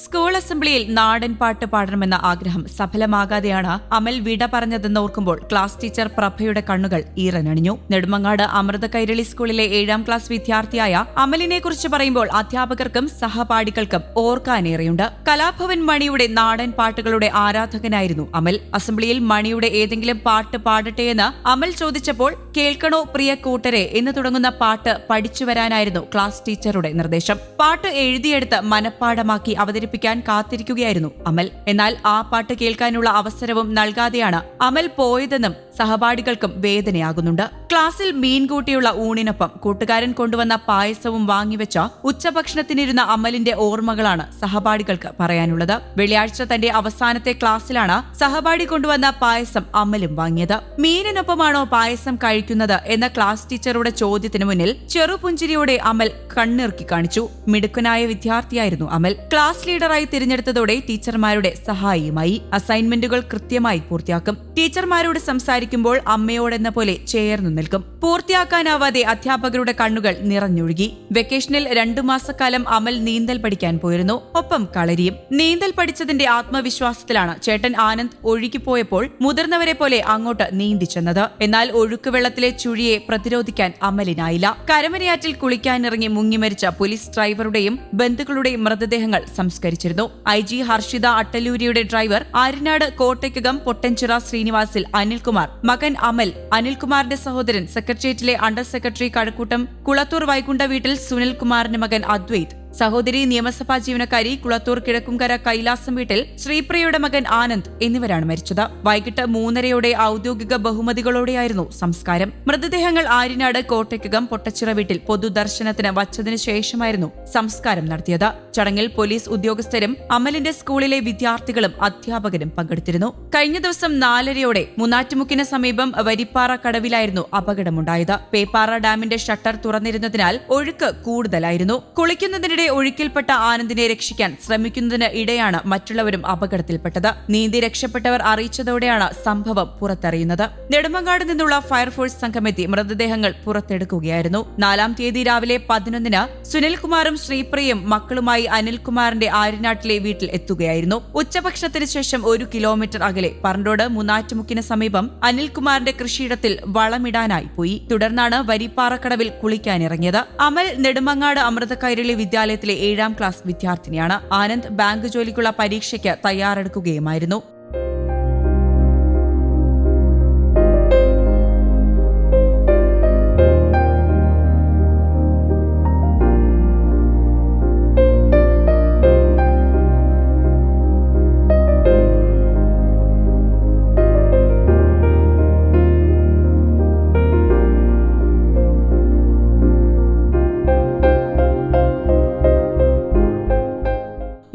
School അസംബ്ലിയിൽ നാടൻ പാട്ട് പാടണമെന്ന ആഗ്രഹം സഫലമാകാതെയാണ് അമൽ വിട പറഞ്ഞതെന്ന് ഓർക്കുമ്പോൾ ക്ലാസ് ടീച്ചർ പ്രഭയുടെ കണ്ണുകൾ ഈറനണിഞ്ഞു. നെടുമങ്ങാട് അമൃത കൈരളി സ്കൂളിലെ ഏഴാം ക്ലാസ് വിദ്യാർത്ഥിയായ അമലിനെ കുറിച്ച് പറയുമ്പോൾ അധ്യാപകർക്കും സഹപാഠികൾക്കും ഓർക്കാനേറെയുണ്ട്. കലാഭവൻ മണിയുടെ നാടൻ പാട്ടുകളുടെ ആരാധകനായിരുന്നു അമൽ. അസംബ്ലിയിൽ മണിയുടെ ഏതെങ്കിലും പാട്ട് പാടട്ടെയെന്ന് അമൽ ചോദിച്ചപ്പോൾ കേൾക്കണോ പ്രിയ കൂട്ടരെ എന്ന് തുടങ്ങുന്ന പാട്ട് പഠിച്ചു വരാനായിരുന്നു ക്ലാസ് ടീച്ചറുടെ നിർദ്ദേശം. പാട്ട് എഴുതിയെടുത്ത് മനഃപ്പാടമാക്കി അവതരിപ്പിക്കാൻ കാത്തിരിക്കുകയായിരുന്നു അമൽ. എന്നാൽ ആ പാട്ട് കേൾക്കാനുള്ള അവസരവും നൽകാതെയാണ് അമൽ പോയതെന്നും സഹപാഠികൾക്കും വേദനയാകുന്നുണ്ട്. ക്ലാസ്സിൽ മീൻ കൂട്ടിയുള്ള ഊണിനൊപ്പം കൂട്ടുകാരൻ കൊണ്ടുവന്ന പായസവും വാങ്ങിവെച്ച ഉച്ചഭക്ഷണത്തിനിരുന്ന അമലിന്റെ ഓർമ്മകളാണ് സഹപാഠികൾക്ക് പറയാനുള്ളത്. വെള്ളിയാഴ്ച തന്റെ അവസാനത്തെ ക്ലാസ്സിലാണ് സഹപാഠി കൊണ്ടുവന്ന പായസം അമലും വാങ്ങിയത്. മീനിനൊപ്പമാണോ പായസം കഴിക്കുന്നത് എന്ന ക്ലാസ് ടീച്ചറുടെ ചോദ്യത്തിന് മുന്നിൽ ചെറുപുഞ്ചിരിയോടെ അമൽ കണ്ണിറുക്കി കാണിച്ചു. മിടുക്കനായ വിദ്യാർത്ഥിയായിരുന്നു അമൽ. ക്ലാസ് ലീഡറായി തിരഞ്ഞെടുത്തതോടെ ടീച്ചർമാരുടെ സഹായിയുമായി അസൈൻമെന്റുകൾ കൃത്യമായി പൂർത്തിയാക്കും. ടീച്ചർമാരോട് സംസാരിക്കുമ്പോൾ അമ്മയോടെന്ന പോലെ ചേർന്നു നിൽക്കും. പൂർത്തിയാക്കാനാവാതെ അധ്യാപകരുടെ കണ്ണുകൾ നിറഞ്ഞൊഴുകി. വെക്കേഷനിൽ രണ്ടു മാസക്കാലം അമൽ നീന്തൽ പഠിക്കാൻ പോയിരുന്നു. ഒപ്പം കളരിയും. നീന്തൽ പഠിച്ചതിന്റെ ആത്മവിശ്വാസത്തിലാണ് ചേട്ടൻ ആനന്ദ് ഒഴുകിപ്പോയപ്പോൾ മുതിർന്നവരെ പോലെ അങ്ങോട്ട് നീന്തിച്ചെന്നത് എന്നാൽ ഒഴുക്കുവെള്ളത്തിലെ ചുഴിയെ പ്രതിരോധിക്കാൻ അമലിനായില്ല. കരമനയാറ്റിൽ കുളിക്കാനിറങ്ങി മുങ്ങിമരിച്ച പോലീസ് ഡ്രൈവറുടെയും ബന്ധുക്കളുടെയും മൃതദേഹങ്ങൾ സംസ്കരിച്ചിരുന്നു. ഐ ജി ഹർഷിത അട്ടലൂരിയുടെ ഡ്രൈവർ ആര്യനാട് കോട്ടയ്ക്കകം പൊട്ടൻചിറ ശ്രീനിവാസിൽ അനിൽകുമാർ. മകൻ അമൽ അനിൽകുമാറിന്റെ സഹോദരൻ സെക്രട്ടേറിയറ്റിലെ അണ്ടർ സെക്രട്ടറി കഴക്കൂട്ടം കുളത്തൂർ വൈകുണ്ഠ വീട്ടിൽ സുനിൽകുമാറിന്റെ മകൻ അദ്വൈത്. സഹോദരി നിയമസഭാ ജീവനക്കാരി കുളത്തൂർ കിഴക്കുംകര കൈലാസം വീട്ടിൽ ശ്രീപ്രിയയുടെ മകൻ ആനന്ദ് എന്നിവരാണ് മരിച്ചത്. വൈകിട്ട് മൂന്നരയോടെ ഔദ്യോഗിക ബഹുമതികളോടെയായിരുന്നു സംസ്കാരം. മൃതദേഹങ്ങൾ ആര്യനാട് കോട്ടയ്ക്കകം പൊട്ടച്ചിറ വീട്ടിൽ പൊതുദർശനത്തിന് വച്ചതിനു ശേഷമായിരുന്നു സംസ്കാരം നടത്തിയത്. ചടങ്ങിൽ പോലീസ് ഉദ്യോഗസ്ഥരും അമലിന്റെ സ്കൂളിലെ വിദ്യാർത്ഥികളും അധ്യാപകരും പങ്കെടുത്തിരുന്നു. കഴിഞ്ഞ ദിവസം നാലരയോടെ മൂന്നാറ്റുമുക്കിന് സമീപം വരിപ്പാറ കടവിലായിരുന്നു അപകടമുണ്ടായത്. പേപ്പാറ ഡാമിന്റെ ഷട്ടർ തുറന്നിരുന്നതിനാൽ ഒഴുക്ക് കൂടുതലായിരുന്നു. കുളിക്കുന്നതിനിടെ ഒഴുക്കിൽപ്പെട്ട ആനന്ദിനെ രക്ഷിക്കാൻ ശ്രമിക്കുന്നതിന് ഇടെയാണ് മറ്റുള്ളവരും അപകടത്തിൽപ്പെട്ടത്. നീന്തി രക്ഷപ്പെട്ടവർ അറിയിച്ചതോടെയാണ് സംഭവം പുറത്തറിയുന്നത്. നെടുമങ്ങാട് നിന്നുള്ള ഫയർഫോഴ്സ് സംഘമെത്തി മൃതദേഹങ്ങൾ പുറത്തെടുക്കുകയായിരുന്നു. നാലാം തീയതി രാവിലെ പതിനൊന്നിന് സുനിൽകുമാറും ശ്രീപ്രിയയും മക്കളുമായി അനിൽകുമാറിന്റെ ആര്യനാട്ടിലെ വീട്ടിൽ എത്തുകയായിരുന്നു. ഉച്ചഭക്ഷണത്തിന് ശേഷം ഒരു കിലോമീറ്റർ അകലെ പറണ്ടോട് മൂന്നാറ്റുമുക്കിന് സമീപം അനിൽകുമാറിന്റെ കൃഷിയിടത്തിൽ വളമിടാനായി പോയി. തുടർന്നാണ് വരിപ്പാറക്കടവിൽ കുളിക്കാനിറങ്ങിയത്. അമൽ നെടുമങ്ങാട് അമൃതക്കൈരളി വിദ്യാലയത്തിലെ ഏഴാം ക്ലാസ് വിദ്യാർത്ഥിനിയാണ്. ആനന്ദ് ബാങ്ക് ജോലിക്കുള്ള പരീക്ഷയ്ക്ക് തയ്യാറെടുക്കുകയുമായിരുന്നു.